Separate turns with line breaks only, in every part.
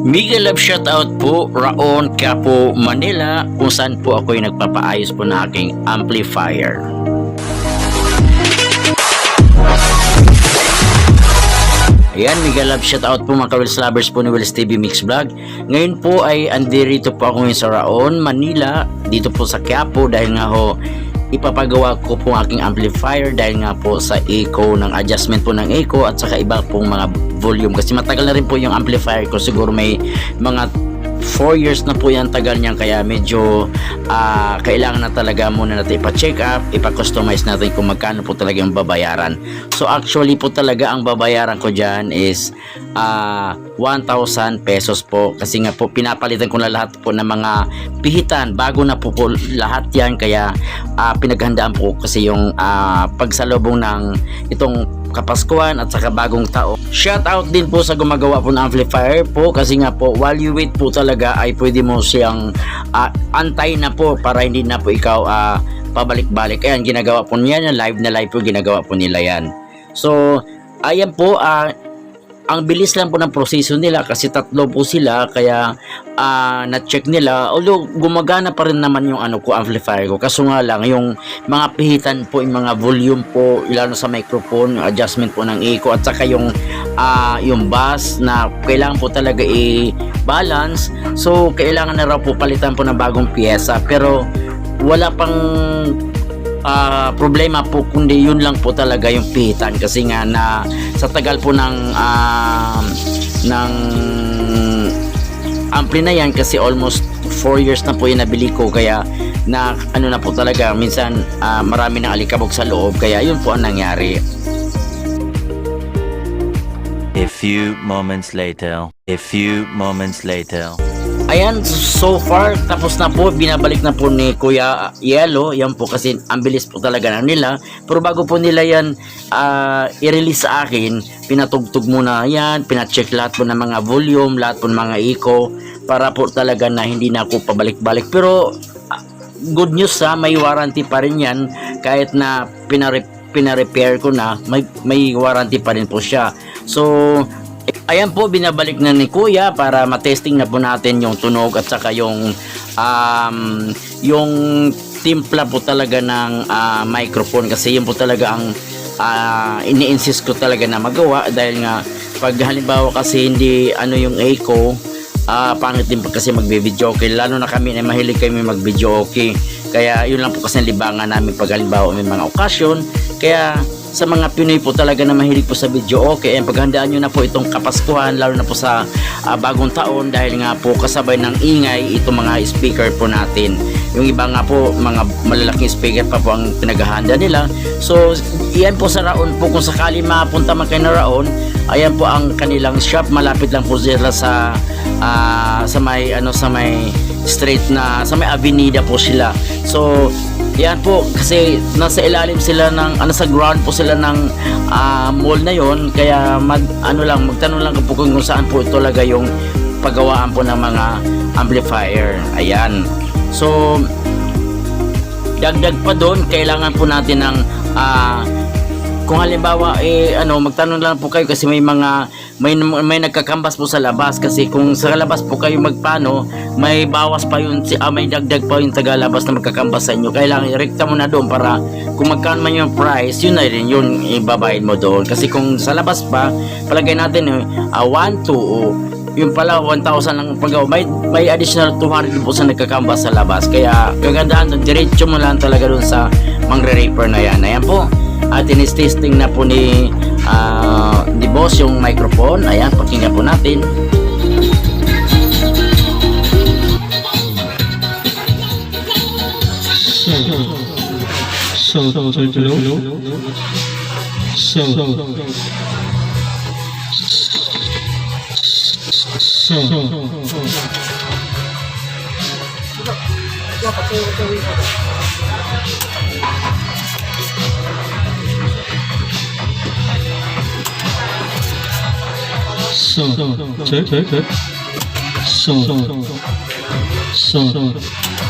Miguel Love shoutout po, Raon, Quiapo, Manila, kung saan po ako'y nagpapaayos po ng aking amplifier. Ayan, Miguel Love shoutout po mga Kawils Lovers po ni Wills TV Mix Vlog. Ngayon po ay andirito po ako ngayon sa Raon, Manila, dito po sa Quiapo dahil nga ho ipapagawa ko po aking amplifier dahil nga po sa echo ng adjustment po ng echo at saka iba pong mga volume. Kasi matagal na rin po yung amplifier ko. Siguro may mga 4 years na po yan tagal niyan kaya medyo ah, kailangan na talaga muna natin ipa-check up, ipa-customize natin kung magkano po talaga yung babayaran. So actually po talaga ang babayaran ko dyan is ah, 1,000 pesos po kasi nga po pinapalitan ko na lahat po ng mga pihitan bago na po po lahat yan kaya ah, pinaghandaan po kasi yung ah, pagsalubong ng itong Kapaskuhan at saka bagong tao. Shout out din po sa gumagawa po ng amplifier po kasi nga po while you wait po talaga ay pwede mo siyang ah, antay na po para hindi na po ikaw ah, pabalik-balik. Ayan, ginagawa po niya yan. Live na live po ginagawa po nila yan. So, ayan po, ah, ang bilis lang po ng proseso nila kasi tatlo po sila kaya ah, na-check nila. Although gumagana pa rin naman yung ano ko amplifier ko. Kaso nga lang yung mga pihitan po yung mga volume po lalo sa microphone yung adjustment po ng echo at saka yung ah, yung bass na kailangan po talaga i-balance. So kailangan na raw po palitan po ng bagong pyesa pero wala pang ah, problema po kundi yun lang po talaga yung pihitan kasi nga na sa tagal po ng ah, ng ampli na yan kasi almost 4 years na po yung nabili ko kaya na ano na po talaga minsan ah, marami ng alikabok sa loob kaya yun po ang nangyari
A few moments later. A few moments later.
Ayan, so far, tapos na po, binabalik na po ni Kuya Yelo, yan po kasi ang bilis po talaga na nila. Pero bago po nila yan ah, i-release sa akin, pinatugtog muna yan, pinacheck lahat po ng mga volume, lahat po ng mga echo, para po talaga na hindi na ako pabalik-balik. Pero ah, good news ha, may warranty pa rin yan, kahit na pinare pina-repair ko na, may, may warranty pa rin po siya. So, Ayan po, binabalik na ni Kuya para matesting na po natin yung tunog at saka yung um, yung timpla po talaga ng ah, microphone. Kasi yun po talaga ang ah, ini-insist ko talaga na magawa dahil nga pag halimbawa kasi hindi ano yung echo ah pangit din po kasi magbe-video okay. Lalo na kami na mahilig kami mag-video okay. Kaya yun lang po kasi ang libangan namin pag halimbawa may mga okasyon. Kaya sa mga Pinoy po talaga na mahilig po sa video. Okay and paghandaan nyo na po itong kapaskuhan lalo na po sa ah, bagong taon dahil nga po kasabay ng ingay itong mga speaker po natin. Yung iba nga po mga malalaking speaker pa po ang pinaghahanda nila. So iyan po sa Raon po kung sakali mapunta man kayo na Raon ayan po ang kanilang shop. Malapit lang po sila sa ah, sa may ano sa may street na sa may avenida po sila. So yan po kasi nasa ilalim sila ng ano sa ground po sila ng ah, mall na yon kaya mag ano lang magtanong lang po kung saan po talaga yung paggawaan po ng mga amplifier. Ayan. So dagdag pa doon kailangan po natin ng ah, kung halimbawa eh ano magtanong lang po kayo kasi may mga may may nagkakambas po sa labas. Kasi kung sa labas po kayo magpano may bawas pa yun ah, may dagdag pa yung tagalabas na magkakambas sa inyo. Kailangan irekta mo na doon para kung magkano man yung price yun na rin yun ibabayad mo doon. Kasi kung sa labas pa palagay natin ah, 1 2 yung pala 1,000 lang pag may may additional 200 po sa nagkakambas sa labas. Kaya kagandahan doon diretso mo lang talaga doon sa mangre-raper na yan. Ayan po. At inis-testing na po ni ah, ni boss yung microphone. Ayan pakinggan po natin
So, so, so, hello? So, so, so, check, check, check. So, so, so, so, check, hello? Check, check, check, check, check, check,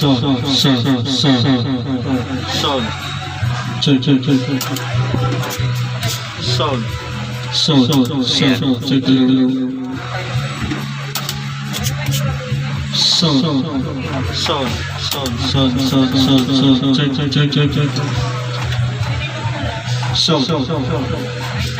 so, so, so, so, check, check, check, check, check. So, so,
Walang bass yan.
Oh.
so, so, so, so,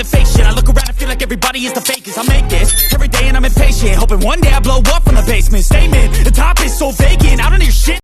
the fake shit. I look around and feel like everybody is the fakest. I make this every day and I'm impatient. Hoping one day I blow up from the basement. Statement, the top is so vacant. I don't hear shit.